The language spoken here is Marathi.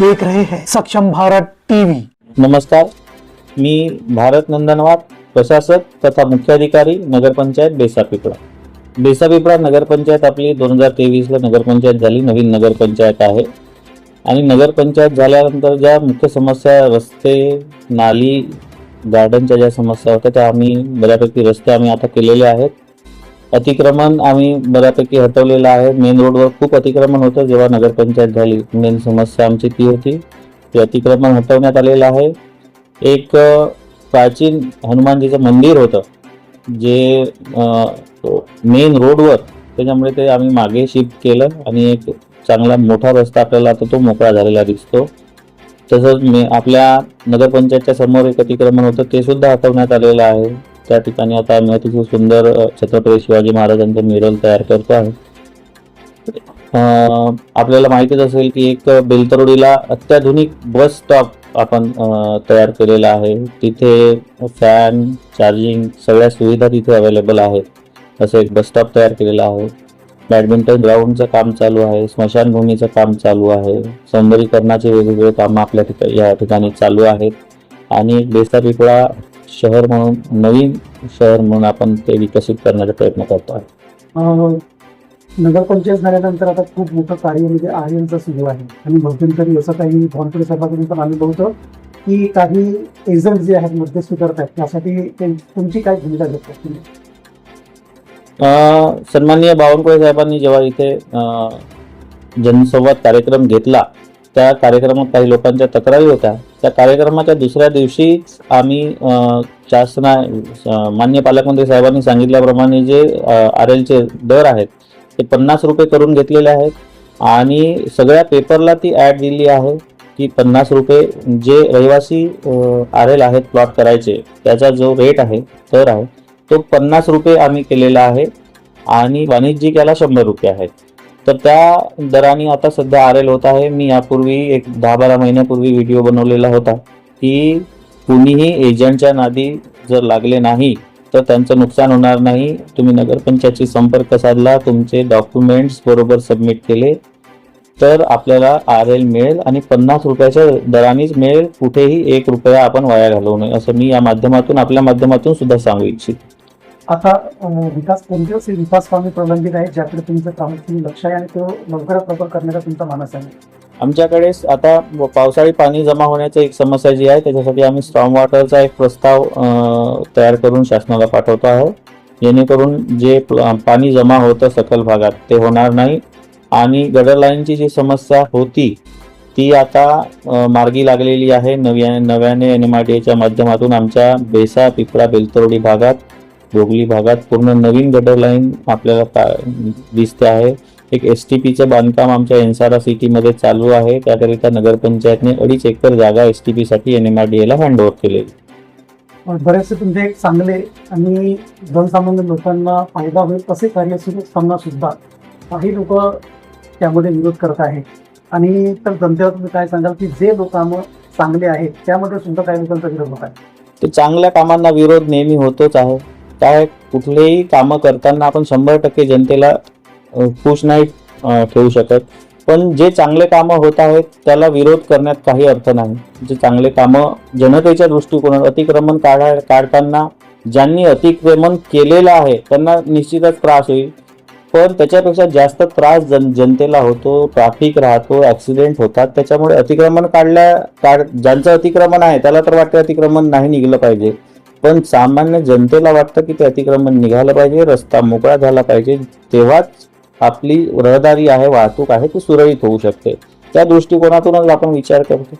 देख रहे हैं। सक्षम भारत टीवी। नमस्कार मी भारत नंदनवार प्रशासक तथा मुख्याधिकारी नगरपंचायत बेसापिपळा. बेसापिपळा नगरपंचायत आपली दोन हजार तेवीसला नगरपंचायत झाली नवीन नगरपंचायत आहे. आणि नगरपंचायत झाल्यानंतर ज्या मुख्य समस्या रस्ते नाली गार्डनच्या ज्या समस्या होत्या त्या आम्ही बऱ्यापैकी रस्ते आम्ही आता केलेले आहेत. अतिक्रमण आम्ही बऱ्यापैकी हटवलेलं आहे. मेन रोडवर खूप अतिक्रमण होतं. जेव्हा नगरपंचायत झाली मेन समस्या आमची ती होती. ते अतिक्रमण हटवण्यात आलेलं आहे. एक प्राचीन हनुमानजीचं मंदिर होतं जे मेन रोडवर त्याच्यामुळे ते आम्ही मागे शिफ्ट केलं आणि एक चांगला मोठा रस्ता आपल्याला आता तो मोकळा झालेला दिसतो. तसंच मे आपल्या नगरपंचायतच्या समोर एक अतिक्रमण होतं ते सुद्धा हटवण्यात आलेलं आहे. त्या ठिकाणी आता आम्ही अतिशय सुंदर छत्रपती शिवाजी महाराजांचं मिरल तयार करतो आहे. आपल्याला माहितीच असेल की एक बेलतरोडीला अत्याधुनिक बस स्टॉप आपण तयार केलेला आहे. तिथे फॅन चार्जिंग सगळ्या सुविधा तिथे अवेलेबल आहेत. असं एक बस स्टॉप तयार केलेला आहे. बॅडमिंटन ग्राउंडचं काम चालू आहे. स्मशानभूमीचं काम चालू आहे. सौंदर्यीकरणाचे वेगवेगळे कामं आपल्या ठिकाणी या ठिकाणी चालू आहेत. आणि एक बेसापिपळा शहर म्हणून नवीन शहर म्हणून आपण ते विकसित करण्याचा प्रयत्न करतो आहे. नगरपंचायत झाल्यानंतर आता खूप मोठं कार्य म्हणजे आर्यनचं सुरू आहे. आणि मध्यंतरी असं काही भवनपुरे साहेबांकडून पण आम्ही बघतो की काही एजंट जे आहेत मध्यस्थी करतात त्यासाठी ते- तुमची काय भूमिका घेतात? तुम्ही सन्माननीय बावनकुळे साहेबांनी जेव्हा इथे जनसंवाद कार्यक्रम घेतला त्या कार्यक्रमात काही लोकांच्या तक्रारी होत्या. त्या कार्यक्रमाच्या दुसऱ्या दिवशीच आम्ही शासना मान्य पालकमंत्री साहेबांनी सांगितल्याप्रमाणे जे आर एलचे दर आहेत ते पन्नास रुपये करून घेतलेले आहेत. आणि सगळ्या पेपरला ती ॲड दिली आहे की पन्नास रुपये जे रहिवासी आर एल आहेत प्लॉट करायचे त्याचा जो रेट आहे दर आहे तो पन्नास रुपये आम्ही केलेला आहे. आणि वाणिज्यिक याला शंभर रुपये आहेत. तर त्या दराने आता सध्या आर एल होत आहे. मी यापूर्वी एक दहा बारा महिन्यापूर्वी व्हिडिओ बनवलेला होता की कुणीही एजंटच्या नादी जर लागले नाही तर त्यांचं नुकसान होणार नाही. तुम्ही नगरपंचायतशी संपर्क साधला तुमचे डॉक्युमेंट्स बरोबर सबमिट केले तर आपल्याला आर एल मिळेल आणि पन्नास रुपयाच्या दरानेच मिळेल. कुठेही एक रुपया आपण वाया घालवू नये असं मी या माध्यमातून आपल्या माध्यमातून सुद्धा सांगू इच्छित. आता विकास कोणते असे विकास कामे प्रलंबित आहेत ज्याकडे तुमचं काम तुम्ही लक्ष आहे आणि तो लवकरात लवकर करण्याचा तुमचा मानस आहे. आमच्याकडे आता पावसाळी पाणी जमा होण्याची एक समस्या जी आहे त्याच्यासाठी आम्ही स्टॉम वॉटरचा एक प्रस्ताव तयार करून शासनाला पाठवतो आहे जेणेकरून जे पाणी जमा होतं सखल भागात ते होणार नाही. आणि गडर लाईनची जी समस्या होती ती आता मार्गी लागलेली आहे. नव्या नव्याने एन एम आर डी एच्या माध्यमातून आमच्या बेसा पिपळा बेलतरोडी भागात बोगली भागात पूर्ण नवीन गडर लाईन आपल्याला पा- दिसते आहे. एक एस टी पीचं बांधकाम आमच्या एनसारा सिटीमध्ये चालू आहे. त्याकरिता नगरपंचायतने अडीच एकर जागा एस टी पीसाठी एन एम आर डी एला हँडओव्हर केलेली पण बरेचसे तुमचे एक चांगले आणि जनसामान्य लोकांना फायदा होईल असे कार्य सुरू असताना सुद्धा काही लोक त्यामध्ये विरोध करत आहेत. आणि तर जनतेला तुम्ही काय सांगाल की जे लोक कामं चांगले आहेत त्यामध्ये सुद्धा काही लोकांचा विरोध होत आहे? तर चांगल्या कामांना विरोध नेहमी होतोच आहे. काय कुठलेही कामं करताना आपण शंभर टक्के जनतेला खुश नाही ठेवू शकत. पण जे चांगले कामं होत आहेत त्याला विरोध करण्यात काही अर्थ नाही. जे चांगले कामं जनतेच्या दृष्टिकोनात अतिक्रमण काढा काढताना ज्यांनी अतिक्रमण केलेलं आहे त्यांना निश्चितच त्रास होईल. पण त्याच्यापेक्षा जास्त त्रास जन जनतेला होतो ट्रॅफिक राहतो ॲक्सिडेंट होतात त्याच्यामुळे अतिक्रमण काढल्या काढ ज्यांचं अतिक्रमण आहे त्याला तर वाटतं अतिक्रमण नाही निघलं पाहिजे. पण सामान्य जनतेला वाटतं की ते अतिक्रमण निघालं पाहिजे रस्ता मोकळा झाला पाहिजे. तेव्हाच आपली रहदारी आहे वाहतूक आहे ती सुरळीत होऊ शकते. त्या दृष्टिकोनातूनच आपण विचार करतो.